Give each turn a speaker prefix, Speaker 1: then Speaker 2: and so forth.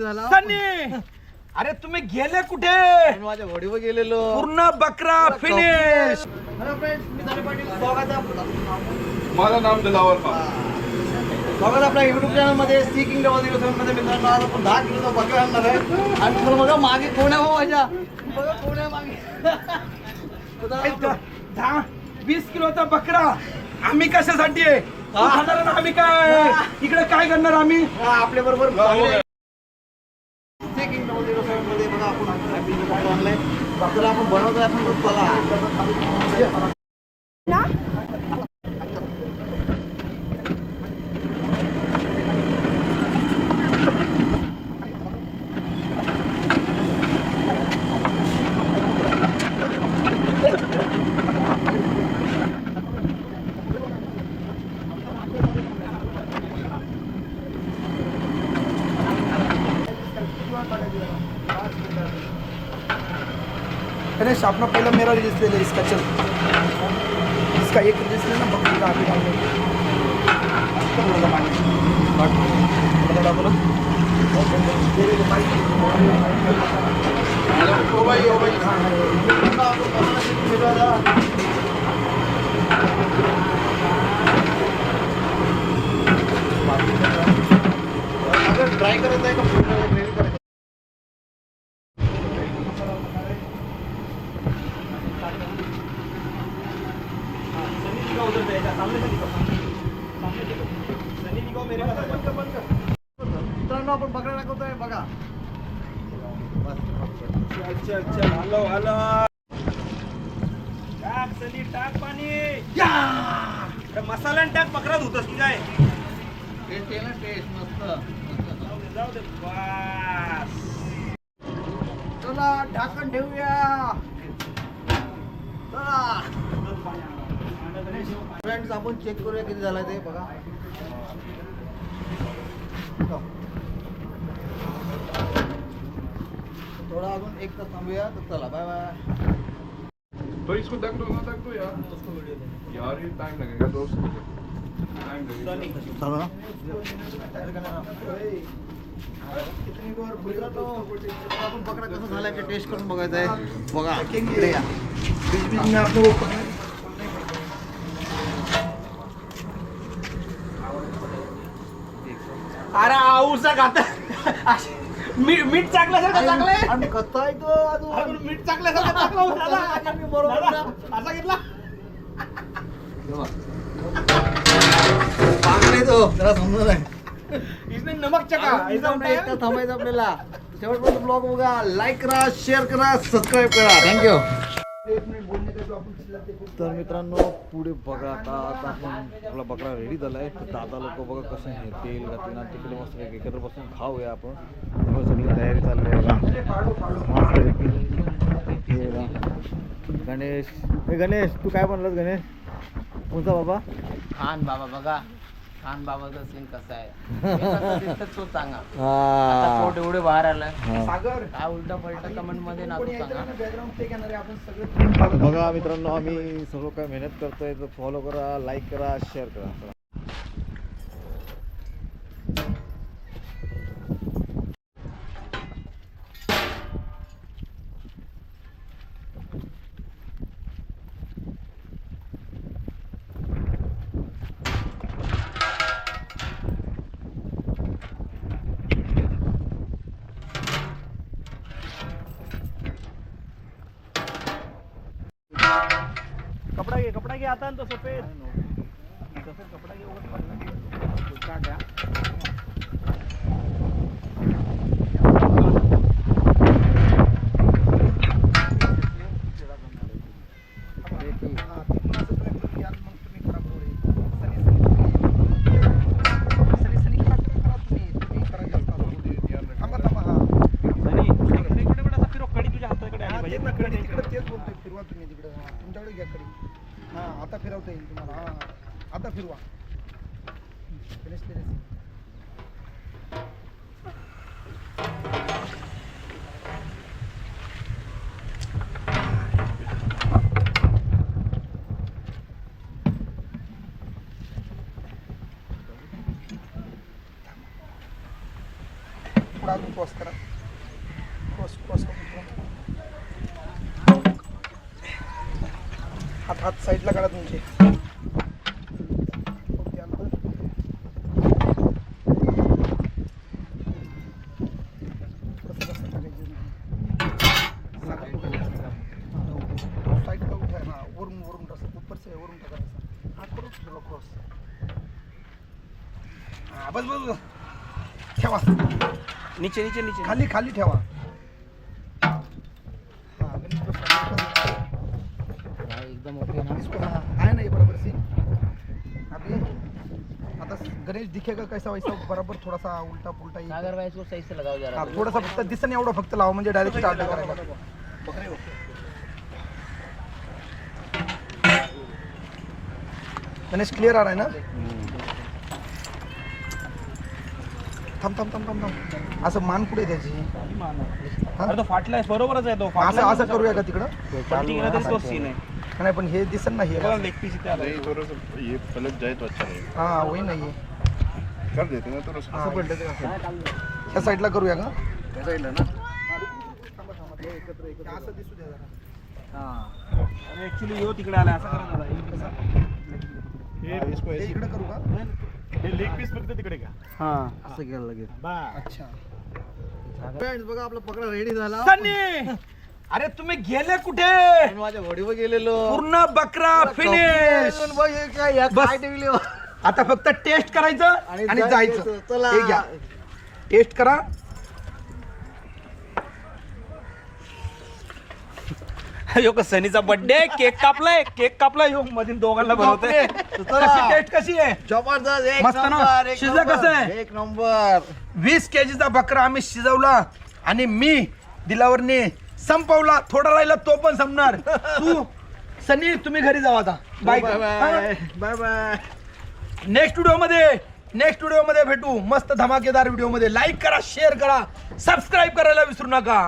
Speaker 1: झाला?
Speaker 2: सन्नी! अरे तुम्ही गेले कुठे?
Speaker 1: माझ्या घोडीवर गेलेलो.
Speaker 2: पूर्ण बकरा फिनिश
Speaker 3: माझं नाम दिलावर
Speaker 1: आपल्या युट्यूब चॅनलमध्ये सी किंगमध्ये मित्रांनो आज आपण दहा किलोचा बकरा आणणार आहे. आणि तुम्हाला बघा मागे कोण आहे हो माझ्या? बघा कोण आहे मागे तर
Speaker 2: दहा वीस किलोचा बकरा. आम्ही कशासाठी आहे? आम्ही काय? इकडे काय करणार आम्ही?
Speaker 1: आपल्या बरोबर सी किंग बघा आपण आणलाय आपण बनवतोय आपण
Speaker 4: गणेश अपना पहला मेरा रजिस्टर ले ले इसका चल इसका एक रजिस्टर ना बकरी का अभी डाल दो
Speaker 3: भाई ओ भाई
Speaker 1: ट्राय करायचं आहे का ग्रेव्ही करायचं मित्रांनो आपण बकरा दाखवतोय बघा.
Speaker 2: अच्छा अच्छा हॅलो हॅलो टाक सनी टाक पाणी मसाला टाक बकरा धुतस की काय?
Speaker 1: टेस्ट आहे ना टेस्ट मस्त.
Speaker 2: जाऊ दे जाऊ दे बस
Speaker 1: चला ढाकण ठेवूया. चला. फ्रेंड्स आपण चेक करूया किती ते बघा. थोडा अजून एक तास थांबूया तर चला बाय बाय
Speaker 3: तो इसको ढक दो ना ढक दो यार. यार ये टाइम लगेगा दोस्त टाइम लगेगा.
Speaker 1: चालू. ना मित्रांनो, आपण बकरा कसं झालाय ते टेस्ट करून बघायचं आहे. बघा
Speaker 4: बीच बीच में आप
Speaker 2: आऊसा खाता मीठ चाकल्यासारखं चाकलंय.
Speaker 1: आणि तो अजून
Speaker 2: मीठ चाकल्यासारखं चाकलं दादा.
Speaker 1: आणि बरोबर
Speaker 2: दादा,
Speaker 1: ना.
Speaker 2: असा घेतला.
Speaker 1: पांगणे तो त्याला समजत आहे
Speaker 2: इसने नमक चका ऐसा?
Speaker 1: एकदा थांबायचं आपल्याला. शेवटपर्यंत ब्लॉग बघा लाईक करा शेअर करा सबस्क्राईब करा. थँक्यू तर मित्रांनो पुढे बघा आता आता आपण आपला बकरा रेडी झाला आहे तर दादा लोक बघा कसं हे तेल घातलं तिकडे मस्त एकत्र बसून खाऊया आपण. सगळी तयारी चालली आहे बघा. गणेश हे गणेश. तू काय म्हणलास गणेश? कोणता बाबा?
Speaker 5: खान बाबा बघा. खान बाबाचा सीन कसा आहे? हे तो सांगा. आता
Speaker 1: हा
Speaker 5: पोट एवढे बाहेर आलाय.
Speaker 1: हा.
Speaker 4: सागर
Speaker 5: काय उलटा पलटा कमेंटमध्ये नाकू सांगा.
Speaker 1: बघा मित्रांनो आम्ही सर्व काय मेहनत करतोय तर फॉलो करा लाईक करा शेअर करा.
Speaker 2: कपडा घे कपडा घे आता तो सफेद. सफेद कपडा घे तिकडंच तेच बोलतोय
Speaker 4: फिरवा तुम्ही तिकडे. हा, तुमच्याकडे घ्या कडी. हा आता फिरवता येईल तुम्हाला. हा आता फिरवा. गणेश गणेश. पुढं अजून टोस्ट करा क्रॉस क्रॉस हात हात साईडला काढा तुमचे ओके, अंदर. कसं कसं टाकायचं? साखर टाकायचं. हा, साईड का उठा हा वरून वरून तसं ऊपर से वरून टाकायचं हात करून ठेवा क्रॉस हा बस बस बस. ठेवा.
Speaker 2: नीचे नीचे नीचे.
Speaker 4: खाली खाली ठेवा. गणेश दिखेगा कैसा वैसा? बराबर थोड़ा सा उल्टा पुल्टा ये
Speaker 5: सागर भाई इसको सही से लगाओ जरा।
Speaker 4: हा, थोडासा फक्त दिसन एवढं फक्त लावा म्हणजे डायरेक्ट स्टार्ट करायला. गणेश क्लिअर आ रहा है ना? थांब थांब थांब थांब थांब. असं मान पुढे त्याची?
Speaker 2: अरे तो फाटलाय बरोबरच आहे तो.
Speaker 4: असं असं करूया का तिकडं?
Speaker 2: पलटी गेला तरी तोच सीन आहे.
Speaker 4: नाही पण हे दिसन ना हे
Speaker 2: बघा लेग पीस इथे आला
Speaker 3: नहीं थोड़ा सा ये पलट जाए तो अच्छा रहेगा
Speaker 4: हा वही नाही. आहे
Speaker 3: कर देते ना सा
Speaker 4: हा, ह्या साईडला करूया का? असं दिसू द्या जरा.
Speaker 2: अरे ऍक्च्युली यो तिकडे आला असं करा इकडे कसा?
Speaker 3: ये इसको
Speaker 4: हे
Speaker 3: ऐसे
Speaker 4: इकडे करू का?
Speaker 3: लेग पीस फक्त तिकडे का?
Speaker 2: हा.
Speaker 1: असं केलं लगेच.
Speaker 4: अच्छा.
Speaker 1: फ्रेंड्स बघा आपला पकडा रेडी झाला.
Speaker 2: सन्नी! अरे तुम्ही गेले कुठे?
Speaker 1: मी माझ्या घोडीवर गेलेलो.
Speaker 2: पूर्ण बकरा फिनिश
Speaker 1: बघ हे काय या
Speaker 2: बस.
Speaker 1: काय ठेवली हो?
Speaker 2: आता फक्त टेस्ट करायचं
Speaker 1: आणि जायचं. चला.
Speaker 2: हे घ्या. टेस्ट करा. यो का सनीचा बर्थडे केक कापलाय केक कापलाय यो. मधील दोघांना बनवते
Speaker 1: चला.
Speaker 2: कशी टेस्ट कशी आहे?
Speaker 1: जबरदस्त. एक
Speaker 2: मस्त ना?
Speaker 1: नंबर एक
Speaker 2: शिजलं कसं
Speaker 1: नंबर.
Speaker 2: आहे?
Speaker 1: एक नंबर.
Speaker 2: वीस केजीचा बकरा आम्ही शिजवला आणि मी दिलावरने संपवला. थोडा राहिला तो पण संपणार. तू सनी तुम्ही घरी जाऊ आता. Bye
Speaker 1: bye bye bye bye
Speaker 2: next व्हिडिओमध्ये नेक्स्ट व्हिडिओमध्ये भेटू. मस्त धमाकेदार व्हिडिओमध्ये लाईक करा शेअर करा. सबस्क्राईब करायला विसरू नका.